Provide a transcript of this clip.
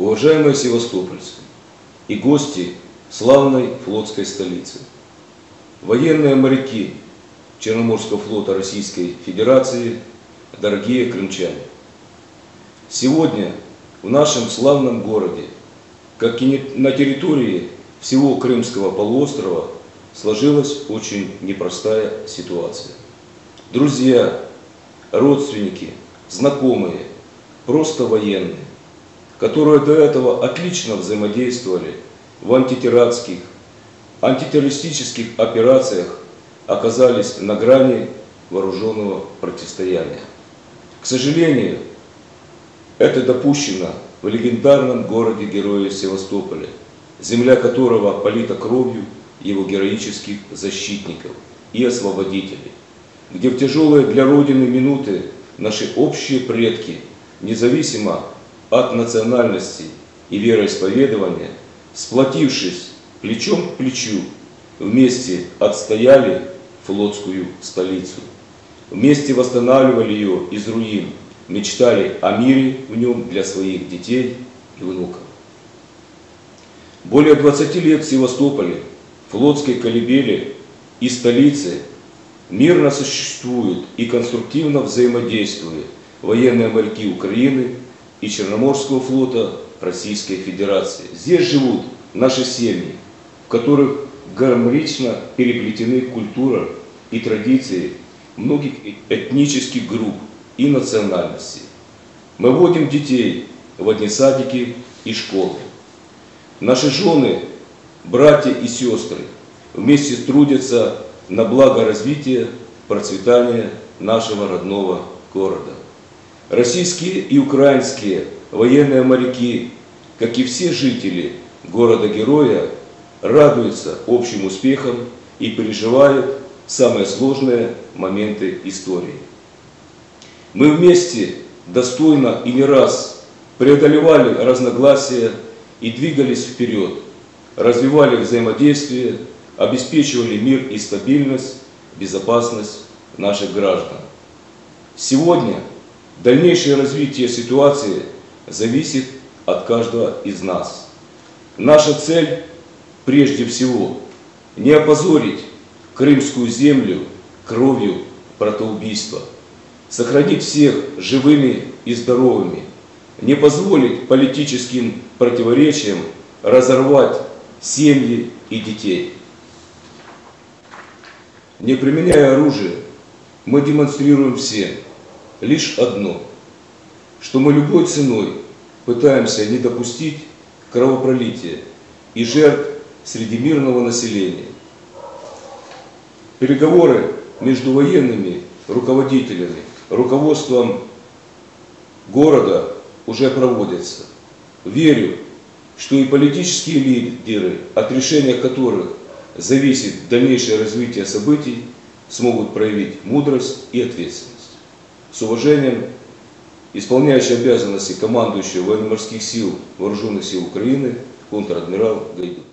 уважаемые севастопольцы и гости славной флотской столицы, военные моряки Черноморского флота Российской Федерации, дорогие крымчане. Сегодня в нашем славном городе, как и на территории всего Крымского полуострова, сложилась очень непростая ситуация. Друзья, родственники, знакомые, просто военные, которые до этого отлично взаимодействовали в антитератских, антитеррористических операциях, оказались на грани вооруженного противостояния. К сожалению, это допущено в легендарном городе Героя Севастополя, земля которого полита кровью его героических защитников и освободителей, где в тяжелые для Родины минуты наши общие предки, независимо от национальности и вероисповедования, сплотившись плечом к плечу, вместе отстояли флотскую столицу. Вместе восстанавливали ее из руин, мечтали о мире в нем для своих детей и внуков. Более 20 лет в Севастополе, флотской колыбели и столице мирно существуют и конструктивно взаимодействуют военные моряки Украины и Черноморского флота Российской Федерации. Здесь живут наши семьи, в которых гармонично переплетены культура и традиции многих этнических групп и национальностей. Мы водим детей в одни садики и школы. Наши жены, братья и сестры вместе трудятся на благо развития, процветания нашего родного города. Российские и украинские военные моряки, как и все жители города-героя, радуются общим успехам и переживают самые сложные моменты истории. Мы вместе достойно и не раз преодолевали разногласия и двигались вперед, развивали взаимодействие, обеспечивали мир и стабильность, безопасность наших граждан. Сегодня дальнейшее развитие ситуации зависит от каждого из нас. Наша цель прежде всего не опозорить крымскую землю кровью протоубийства, сохранить всех живыми и здоровыми, не позволить политическим противоречиям разорвать семьи и детей. Не применяя оружие, мы демонстрируем всем лишь одно, что мы любой ценой пытаемся не допустить кровопролития и жертв среди мирного населения. Переговоры между военными руководителями, руководством города уже проводятся. Верю, что и политические лидеры, от решения которых зависит дальнейшее развитие событий, смогут проявить мудрость и ответственность. С уважением, исполняющий обязанности командующего военно-морских сил Вооруженных сил Украины, контр-адмирал Гайдут.